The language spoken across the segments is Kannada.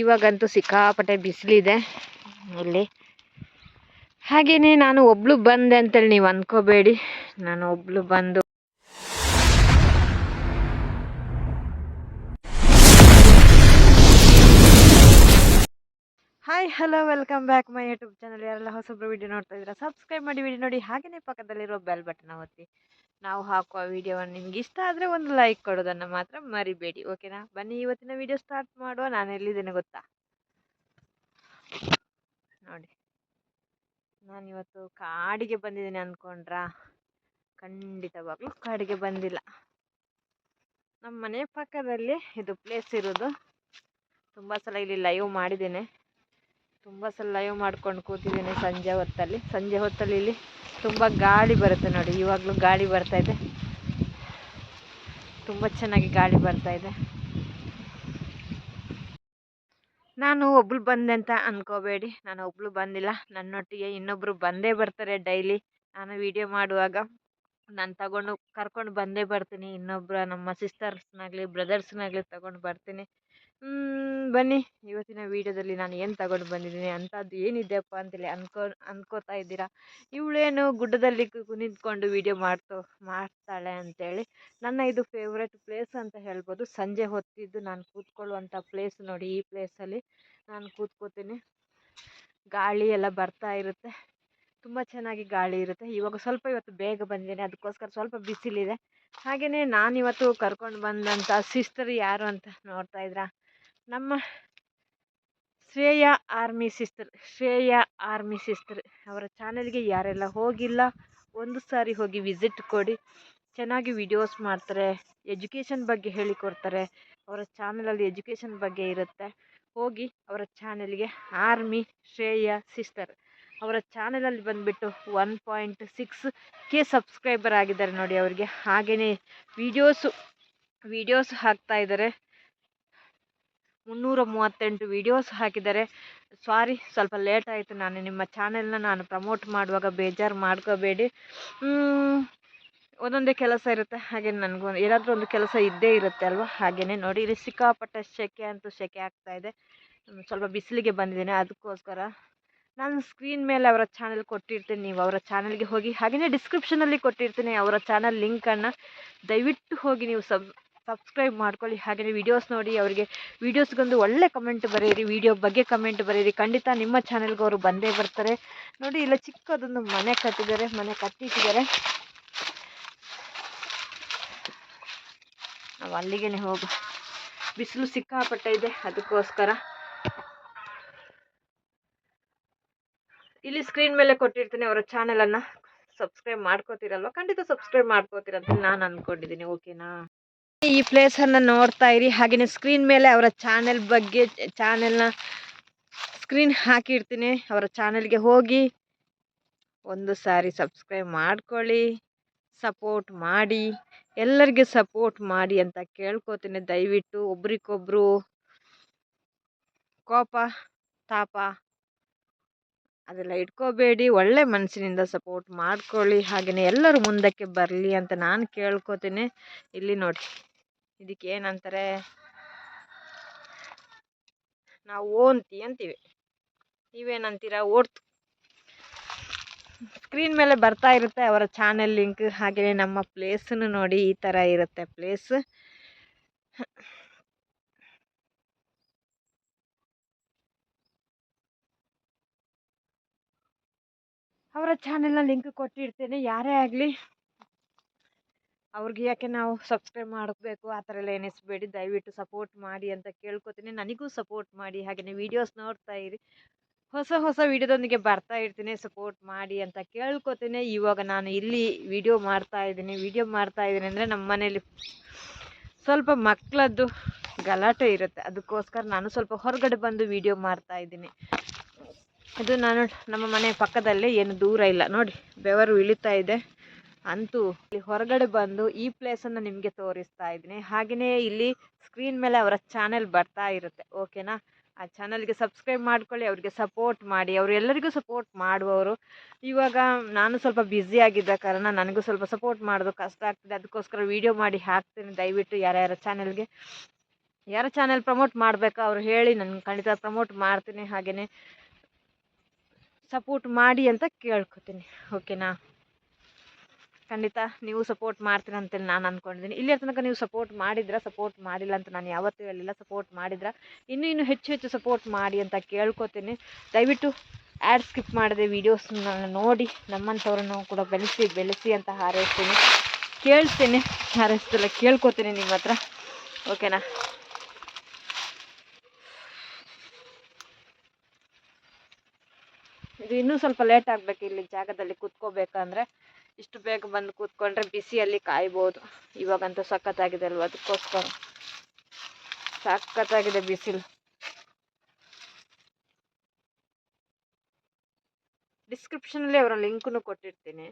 ಇವಾಗಂತೂ ಸಿಕ್ಕಾಪಟ್ಟೆ ಬಿಸಿಲಿದೆ ಇಲ್ಲಿ. ಹಾಗೆಯೇ ನಾನು ಒಬ್ಳು ಬಂದೆ ಅಂತೇಳಿ ನೀವು ಅಂದ್ಕೋಬೇಡಿ ನಾನು ಒಬ್ಳು ಬಂದು hi hello welcome back my YouTube channel ಯಾರೆಲ್ಲ ಹೊಸೊಬ್ರು ವಿಡಿಯೋ ನೋಡ್ತಾ ಇದ್ದೀರಾ ಸಬ್ಸ್ಕ್ರೈಬ್ ಮಾಡಿ ವಿಡಿಯೋ ನೋಡಿ. ಹಾಗೆಯೇ ಪಕ್ಕದಲ್ಲಿರೋ ಬೆಲ್ ಬಟನ್ ಒತ್ತಿ. ನಾವು ಹಾಕುವ ವಿಡಿಯೋವನ್ನು ನಿಮ್ಗೆ ಇಷ್ಟ ಆದರೆ ಒಂದು ಲೈಕ್ ಕೊಡೋದನ್ನು ಮಾತ್ರ ಮರಿಬೇಡಿ ಓಕೆನಾ ಬನ್ನಿ, ಇವತ್ತಿನ ವಿಡಿಯೋ ಸ್ಟಾರ್ಟ್ ಮಾಡುವ. ನಾನು ಎಲ್ಲಿದ್ದೇನೆ ಗೊತ್ತಾ? ನೋಡಿ. ನಾನಿವತ್ತು ಕಾಡಿಗೆ ಬಂದಿದ್ದೀನಿ ಅಂದ್ಕೊಂಡ್ರಾ ಖಂಡಿತವಾಗ್ಲೂ ಕಾಡಿಗೆ ಬಂದಿಲ್ಲ. ನಮ್ಮ ಮನೆ ಪಕ್ಕದಲ್ಲಿ ಇದು ಪ್ಲೇಸ್ ಇರೋದು. ತುಂಬ ಸಲ ಇಲ್ಲಿ ಲೈವ್ ಮಾಡಿದ್ದೇನೆ. ತುಂಬ ಸಲ ಲೈವ್ ಮಾಡ್ಕೊಂಡು ಕೂತಿದ್ದೀನಿ ಸಂಜೆ ಹೊತ್ತಲ್ಲಿ. ಸಂಜೆ ಹೊತ್ತಲ್ಲಿ ಇಲ್ಲಿ ತುಂಬ ಗಾಳಿ ಬರುತ್ತೆ ನೋಡಿ, ಇವಾಗಲೂ ಗಾಳಿ ಬರ್ತಾ ಇದೆ. ತುಂಬ ಚೆನ್ನಾಗಿ ಗಾಳಿ ಬರ್ತಾ ಇದೆ. ನಾನು ಒಬ್ಳು ಬಂದೆ ಅಂತ ಅನ್ಕೋಬೇಡಿ. ನಾನು ಒಬ್ಳು ಬಂದಿಲ್ಲ, ನನ್ನೊಟ್ಟಿಗೆ ಇನ್ನೊಬ್ಬರು ಬಂದೇ ಬರ್ತಾರೆ ಡೈಲಿ ನಾನು ವಿಡಿಯೋ ಮಾಡುವಾಗ ನಾನು ತಗೊಂಡು ಕರ್ಕೊಂಡು ಬಂದೇ ಬರ್ತೀನಿ. ಇನ್ನೊಬ್ಬರು ನಮ್ಮ ಸಿಸ್ಟರ್ಸ್ನಾಗಲಿ ಬ್ರದರ್ಸ್ನಾಗಲಿ ತಗೊಂಡು ಬರ್ತೀನಿ. ಬನ್ನಿ. ಇವತ್ತಿನ ವೀಡಿಯೋದಲ್ಲಿ ನಾನು ಏನು ತಗೊಂಡು ಬಂದಿದ್ದೀನಿ ಅಂಥದ್ದು ಏನಿದೆಯಪ್ಪ ಅಂತೇಳಿ ಅನ್ಕೋ, ಅನ್ಕೋತಾ ಇದ್ದೀರಾ? ಇವಳೇನು ಗುಡ್ಡದಲ್ಲಿ ನಿಂತ್ಕೊಂಡು ವೀಡಿಯೋ ಮಾಡ್ತೋ, ಮಾಡ್ತಾಳೆ ಅಂತೇಳಿ ನನ್ನ ಇದು ಫೇವ್ರೆಟ್ ಪ್ಲೇಸ್ ಅಂತ ಹೇಳ್ಬೋದು. ಸಂಜೆ ಹೊತ್ತಿದ್ದು ನಾನು ಕೂತ್ಕೊಳ್ಳುವಂಥ ಪ್ಲೇಸ್ ನೋಡಿ, ಈ ಪ್ಲೇಸಲ್ಲಿ ನಾನು ಕೂತ್ಕೋತೀನಿ. ಗಾಳಿ ಎಲ್ಲ ಬರ್ತಾ ಇರುತ್ತೆ. ತುಂಬ ಚೆನ್ನಾಗಿ ಗಾಳಿ ಇರುತ್ತೆ. ಇವಾಗ ಸ್ವಲ್ಪ ಇವತ್ತು ಬೇಗ ಬಂದಿದ್ದೇನೆ, ಅದಕ್ಕೋಸ್ಕರ ಸ್ವಲ್ಪ ಬಿಸಿಲಿದೆ. ಹಾಗೆಯೇ ನಾನಿವತ್ತು ಕರ್ಕೊಂಡು ಬಂದಂಥ ಸಿಸ್ಟರ್ ಯಾರು ಅಂತ ನೋಡ್ತಾ ಇದ್ರಾ ನಮ್ಮ Shreya army sister, Shreya army sister ಅವರ ಚಾನೆಲ್ಗೆ ಯಾರೆಲ್ಲ ಹೋಗಿಲ್ಲ, ಒಂದು ಸಾರಿ ಹೋಗಿ ವಿಸಿಟ್ ಕೊಡಿ. ಚೆನ್ನಾಗಿ ವಿಡಿಯೋಸ್ ಮಾಡ್ತಾರೆ, ಎಜುಕೇಷನ್ ಬಗ್ಗೆ ಹೇಳಿಕೊಡ್ತಾರೆ ಅವರ ಚಾನಲಲ್ಲಿ ಎಜುಕೇಷನ್ ಬಗ್ಗೆ ಇರುತ್ತೆ. ಹೋಗಿ ಅವರ ಚಾನೆಲ್ಗೆ ಆರ್ಮಿ ಶ್ರೇಯ ಸಿಸ್ಟರ್ ಅವರ ಚಾನಲಲ್ಲಿ ಬಂದುಬಿಟ್ಟು one point six K subscriber ಆಗಿದ್ದಾರೆ ನೋಡಿ ಅವರಿಗೆ. ಹಾಗೆಯೇ ವಿಡಿಯೋಸು, ವಿಡಿಯೋಸ್ ಹಾಕ್ತಾ ಇದ್ದಾರೆ. ಮುನ್ನೂರ ಮೂವತ್ತೆಂಟು ವೀಡಿಯೋಸ್ ಹಾಕಿದ್ದಾರೆ. ಸಾರಿ ಸ್ವಲ್ಪ ಲೇಟ್ ಆಯಿತು. ನಾನು ನಿಮ್ಮ ಚಾನೆಲ್ನ ನಾನು ಪ್ರಮೋಟ್ ಮಾಡುವಾಗ ಬೇಜಾರು ಮಾಡ್ಕೋಬೇಡಿ. ಒಂದೊಂದೇ ಕೆಲಸ ಇರುತ್ತೆ. ಹಾಗೆ ನನಗೂ ಏನಾದರೂ ಒಂದು ಕೆಲಸ ಇದ್ದೇ ಇರುತ್ತೆ ಅಲ್ವಾ? ಹಾಗೆಯೇ ನೋಡಿ. ಇಲ್ಲಿ ಸಿಕ್ಕಾಪಟ್ಟೆ ಸೆಕೆ ಅಂತೂ ಸೆಕೆ ಆಗ್ತಾ ಇದೆ. ಸ್ವಲ್ಪ ಬಿಸಿಲಿಗೆ ಬಂದಿದ್ದೀನಿ. ಅದಕ್ಕೋಸ್ಕರ ನಾನು ಸ್ಕ್ರೀನ್ ಮೇಲೆ ಅವರ ಚಾನಲ್ ಕೊಟ್ಟಿರ್ತೀನಿ. ನೀವು ಅವರ ಚಾನಲ್ಗೆ ಹೋಗಿ ಹಾಗೆಯೇ ಡಿಸ್ಕ್ರಿಪ್ಷನಲ್ಲಿ ಕೊಟ್ಟಿರ್ತೀನಿ ಅವರ ಚಾನಲ್ ಲಿಂಕನ್ನು ದಯವಿಟ್ಟು ಹೋಗಿ ನೀವು ಸಬ್ ಸಬ್ಸ್ಕ್ರೈಬ್ ಮಾಡ್ಕೊಳ್ಳಿ. ಹಾಗೆಯೇ ವೀಡಿಯೋಸ್ ನೋಡಿ ಅವರಿಗೆ ವೀಡಿಯೋಸ್ಗೊಂದು ಒಳ್ಳೆ ಕಮೆಂಟ್ ಬರೆಯಿರಿ ವೀಡಿಯೋ ಬಗ್ಗೆ ಕಮೆಂಟ್ ಬರೆಯಿರಿ. ಖಂಡಿತ ನಿಮ್ಮ ಚಾನೆಲ್ಗೆ ಅವರು ಬಂದೇ ಬರ್ತಾರೆ. ನೋಡಿ, ಇಲ್ಲ ಚಿಕ್ಕದೊಂದು ಮನೆ ಕಟ್ಟಿದ್ದಾರೆ, ಮನೆ ಕಟ್ಟಿಟ್ಟಿದ್ದಾರೆ ನಾವು ಅಲ್ಲಿಗೆ ಹೋಗು. ಬಿಸಿಲು ಸಿಕ್ಕಾಪಟ್ಟೆ ಇದೆ ಅದಕ್ಕೋಸ್ಕರ. ಇಲ್ಲಿ ಸ್ಕ್ರೀನ್ ಮೇಲೆ ಕೊಟ್ಟಿರ್ತೀನಿ ಅವರ ಚಾನಲನ್ನು ಸಬ್ಸ್ಕ್ರೈಬ್ ಮಾಡ್ಕೋತೀರಲ್ವ? ಖಂಡಿತ ಸಬ್ಸ್ಕ್ರೈಬ್ ಮಾಡ್ಕೋತೀರ ಅಂತ ನಾನು ಅಂದ್ಕೊಂಡಿದ್ದೀನಿ ಓಕೆನಾ ಈ ಪ್ಲೇಸನ್ನು ನೋಡ್ತಾ ಇರಿ. ಹಾಗೆಯೇ ಸ್ಕ್ರೀನ್ ಮೇಲೆ ಅವರ ಚಾನೆಲ್ ಬಗ್ಗೆ ಚಾನೆಲ್ನ ಸ್ಕ್ರೀನ್ ಹಾಕಿರ್ತೀನಿ. ಅವರ ಚಾನೆಲ್ಗೆ ಹೋಗಿ ಒಂದು ಸಾರಿ ಸಬ್ಸ್ಕ್ರೈಬ್ ಮಾಡ್ಕೊಳ್ಳಿ ಸಪೋರ್ಟ್ ಮಾಡಿ, ಎಲ್ಲರಿಗೆ ಸಪೋರ್ಟ್ ಮಾಡಿ ಅಂತ ಕೇಳ್ಕೊತೀನಿ. ದಯವಿಟ್ಟು ಒಬ್ರಿಗೊಬ್ರು ಕೋಪ, ತಾಪ ಅದೆಲ್ಲ ಇಟ್ಕೋಬೇಡಿ. ಒಳ್ಳೆ ಮನಸ್ಸಿನಿಂದ ಸಪೋರ್ಟ್ ಮಾಡ್ಕೊಳ್ಳಿ. ಹಾಗೆಯೇ ಎಲ್ಲರೂ ಮುಂದಕ್ಕೆ ಬರಲಿ ಅಂತ ನಾನು ಕೇಳ್ಕೊತೀನಿ. ಇಲ್ಲಿ ನೋಡಿ. ಇದಕ್ಕೆ ಏನಂತಾರೆ ನಾವು ಓಂತಿ ಅಂತೀವಿ. ನೀವೇನಂತೀರ ಓಡ್ತು. ಸ್ಕ್ರೀನ್ ಮೇಲೆ ಬರ್ತಾ ಇರುತ್ತೆ ಅವರ ಚಾನೆಲ್ ಲಿಂಕ್. ಹಾಗೆಯೇ ನಮ್ಮ ಪ್ಲೇಸನ್ನು ನೋಡಿ ಈ ಥರ ಇರುತ್ತೆ ಪ್ಲೇಸ್ ಅವರ ಚಾನೆಲ್ನ ಲಿಂಕ್ ಕೊಟ್ಟಿರ್ತೇನೆ. ಯಾರೇ ಆಗಲಿ. ಅವ್ರಿಗೆ ಯಾಕೆ ನಾವು ಸಬ್ಸ್ಕ್ರೈಬ್ ಮಾಡಬೇಕು? ಆ ಥರ ಎಲ್ಲ ಎನಿಸ್ಬೇಡಿ ದಯವಿಟ್ಟು ಸಪೋರ್ಟ್ ಮಾಡಿ ಅಂತ ಕೇಳ್ಕೊತೀನಿ. ನನಗೂ ಸಪೋರ್ಟ್ ಮಾಡಿ. ಹಾಗೆಯೇ ವೀಡಿಯೋಸ್ ನೋಡ್ತಾ ಇರಿ. ಹೊಸ ಹೊಸ ವೀಡಿಯೋದೊಂದಿಗೆ ಬರ್ತಾ ಇರ್ತೀನಿ. ಸಪೋರ್ಟ್ ಮಾಡಿ ಅಂತ ಕೇಳ್ಕೊತೀನಿ. ಇವಾಗ ನಾನು ಇಲ್ಲಿ ವಿಡಿಯೋ ಮಾಡ್ತಾ ಇದ್ದೀನಿ. ವಿಡಿಯೋ ಮಾಡ್ತಾ ಇದ್ದೀನಿ ಅಂದರೆ ನಮ್ಮ ಮನೇಲಿ ಸ್ವಲ್ಪ ಮಕ್ಕಳದ್ದು ಗಲಾಟೆ ಇರುತ್ತೆ. ಅದಕ್ಕೋಸ್ಕರ ನಾನು ಸ್ವಲ್ಪ ಹೊರಗಡೆ ಬಂದು ವಿಡಿಯೋ ಮಾಡ್ತಾ ಇದ್ದೀನಿ. ಇದು ನಾನು ನಮ್ಮ ಮನೆ ಪಕ್ಕದಲ್ಲೇ, ಏನು ದೂರ ಇಲ್ಲ. ನೋಡಿ, ಬೆವರು ಇಳಿತಾ ಇದೆ. ಅಂತೂ ಇಲ್ಲಿ ಹೊರಗಡೆ ಬಂದು ಈ ಪ್ಲೇಸನ್ನು ನಿಮಗೆ ತೋರಿಸ್ತಾ ಇದ್ದೀನಿ. ಹಾಗೆಯೇ ಇಲ್ಲಿ ಸ್ಕ್ರೀನ್ ಮೇಲೆ ಅವರ ಚಾನೆಲ್ ಬರ್ತಾ ಇರುತ್ತೆ. ಓಕೆನಾ ಆ ಚಾನಲ್ಗೆ ಸಬ್ಸ್ಕ್ರೈಬ್ ಮಾಡ್ಕೊಳ್ಳಿ, ಅವರಿಗೆ ಸಪೋರ್ಟ್ ಮಾಡಿ, ಅವರು ಎಲ್ಲರಿಗೂ ಸಪೋರ್ಟ್ ಮಾಡುವವರು. ಇವಾಗ ನಾನು ಸ್ವಲ್ಪ ಬ್ಯುಸಿ ಆಗಿದ್ದ ಕಾರಣ ನನಗೂ ಸ್ವಲ್ಪ ಸಪೋರ್ಟ್ ಮಾಡೋದು ಕಷ್ಟ ಆಗ್ತಿದೆ. ಅದಕ್ಕೋಸ್ಕರ ವೀಡಿಯೋ ಮಾಡಿ ಹಾಕ್ತೀನಿ. ದಯವಿಟ್ಟು ಯಾರ್ಯಾರ ಚಾನಲ್ಗೆ ಯಾರ ಚಾನೆಲ್ ಪ್ರಮೋಟ್ ಮಾಡಬೇಕಾ ಅವ್ರು ಹೇಳಿ ನಾನು ಖಂಡಿತ ಪ್ರಮೋಟ್ ಮಾಡ್ತೀನಿ. ಹಾಗೆಯೇ ಸಪೋರ್ಟ್ ಮಾಡಿ ಅಂತ ಕೇಳ್ಕೊತೀನಿ. ಓಕೆನಾ ಖಂಡಿತ ನೀವು ಸಪೋರ್ಟ್ ಮಾಡ್ತೀರ ಅಂತೇಳಿ ನಾನು ಅಂದ್ಕೊಂಡಿದ್ದೀನಿ ಇಲ್ಲಿಯ ತನಕ ನೀವು ಸಪೋರ್ಟ್ ಮಾಡಿದ್ರೆ ಸಪೋರ್ಟ್ ಮಾಡಿಲ್ಲ ಅಂತ ನಾನು ಯಾವತ್ತೂ ಹೇಳಿಲ್ಲ. ಸಪೋರ್ಟ್ ಮಾಡಿದ್ರೆ, ಇನ್ನೂ ಇನ್ನೂ ಹೆಚ್ಚು ಹೆಚ್ಚು ಸಪೋರ್ಟ್ ಮಾಡಿ ಅಂತ ಕೇಳ್ಕೊತೀನಿ. ದಯವಿಟ್ಟು ಆ್ಯಡ್ ಸ್ಕಿಪ್ ಮಾಡಿದೆ ವೀಡಿಯೋಸ್ನ ನೋಡಿ, ನಮ್ಮಂಥವ್ರನ್ನು ಕೂಡ ಬೆಳೆಸಿ ಬೆಳೆಸಿ ಅಂತ ಹಾರೈಸ್ತೀನಿ. ಕೇಳ್ತೀನಿ ಹಾರೈಸ್ತಿಲ್ಲ ಕೇಳ್ಕೊತೀನಿ ನಿಮ್ಮ ಹತ್ರ. ಓಕೆನಾ ಇದು ಇನ್ನೂ ಸ್ವಲ್ಪ ಲೇಟ್ ಆಗಬೇಕು ಇಲ್ಲಿ ಜಾಗದಲ್ಲಿ ಕೂತ್ಕೋಬೇಕಂದ್ರೆ. ಇಷ್ಟು ಬೇಗ ಬಂದು ಕೂತ್ಕೊಂಡ್ರೆ ಬಿಸಿಯಲ್ಲಿ ಕಾಯ್ಬೋದು. ಇವಾಗಂತೂ ಸಖತ್ತಾಗಿದೆ ಅಲ್ವ ಅದಕ್ಕೋಸ್ಕರ. ಸಖತ್ತಾಗಿದೆ ಬಿಸಿಲು. ಡಿಸ್ಕ್ರಿಪ್ಷನಲ್ಲಿ ಅವರ ಲಿಂಕನ್ನು ಕೊಟ್ಟಿರ್ತೀನಿ.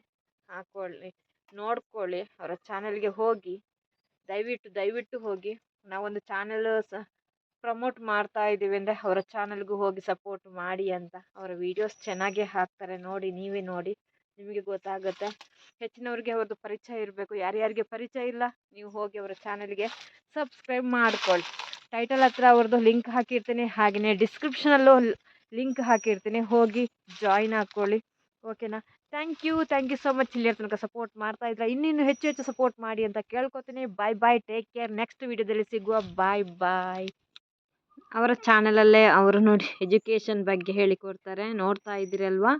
ಹಾಕೊಳ್ಳಿ, ನೋಡ್ಕೊಳ್ಳಿ, ಅವರ ಚಾನೆಲ್ಗೆ ಹೋಗಿ, ದಯವಿಟ್ಟು ದಯವಿಟ್ಟು ಹೋಗಿ. ನಾವೊಂದು ಚಾನೆಲ್ ಸ ಪ್ರಮೋಟ್ ಮಾಡ್ತಾ ಇದ್ದೀವಿ ಅಂದರೆ ಅವರ ಚಾನಲ್ಗೂ ಹೋಗಿ ಸಪೋರ್ಟ್ ಮಾಡಿ ಅಂತ. ಅವರ ವೀಡಿಯೋಸ್ ಚೆನ್ನಾಗೇ ಹಾಕ್ತಾರೆ ನೋಡಿ, ನೀವೇ ನೋಡಿ. ನಿಮಗೆ ಗೊತ್ತಾಗುತ್ತೆ. ಹೆಚ್ಚಿನವ್ರಿಗೆ ಅವ್ರದ್ದು ಪರಿಚಯ ಇರಬೇಕು. ಯಾರ್ಯಾರಿಗೆ ಪರಿಚಯ ಇಲ್ಲ, ನೀವು ಹೋಗಿ ಅವರ ಚಾನಲ್ಗೆ ಸಬ್ಸ್ಕ್ರೈಬ್ ಮಾಡ್ಕೊಳ್ಳಿ. ಟೈಟಲ್ ಹತ್ರ ಅವ್ರದ್ದು ಲಿಂಕ್ ಹಾಕಿರ್ತೀನಿ. ಹಾಗೆಯೇ ಡಿಸ್ಕ್ರಿಪ್ಷನಲ್ಲೂ ಲಿಂಕ್ ಹಾಕಿರ್ತೀನಿ. ಹೋಗಿ ಜಾಯಿನ್ ಹಾಕ್ಕೊಳ್ಳಿ ಓಕೆನಾ thank you thank you so much ಇಲ್ಲಿ ತನಕ ಸಪೋರ್ಟ್ ಮಾಡ್ತಾ ಇದ್ರೆ. ಇನ್ನಿನ್ನು ಹೆಚ್ಚು ಹೆಚ್ಚು ಸಪೋರ್ಟ್ ಮಾಡಿ ಅಂತ ಕೇಳ್ಕೊತೀನಿ. Bye bye take care next ವೀಡಿಯೋದಲ್ಲಿ ಸಿಗುವ ಬಾಯ್ ಬಾಯ್ ಅವರ ಚಾನಲಲ್ಲೇ ಅವರು ನೋಡಿ ಎಜುಕೇಷನ್ ಬಗ್ಗೆ ಹೇಳಿಕೊಡ್ತಾರೆ. ನೋಡ್ತಾ ಇದ್ದೀರಲ್ವಾ?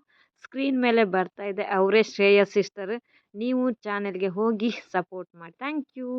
ಸ್ಕ್ರೀನ್ ಮೇಲೆ ಬರ್ತಾ ಇದೆ. ಅವರೇ ಶ್ರೇಯಸ್ ಸಿಸ್ಟರ್. ನೀವು ಚಾನೆಲ್ಗೆ ಹೋಗಿ ಸಪೋರ್ಟ್ ಮಾಡಿ. Thank you.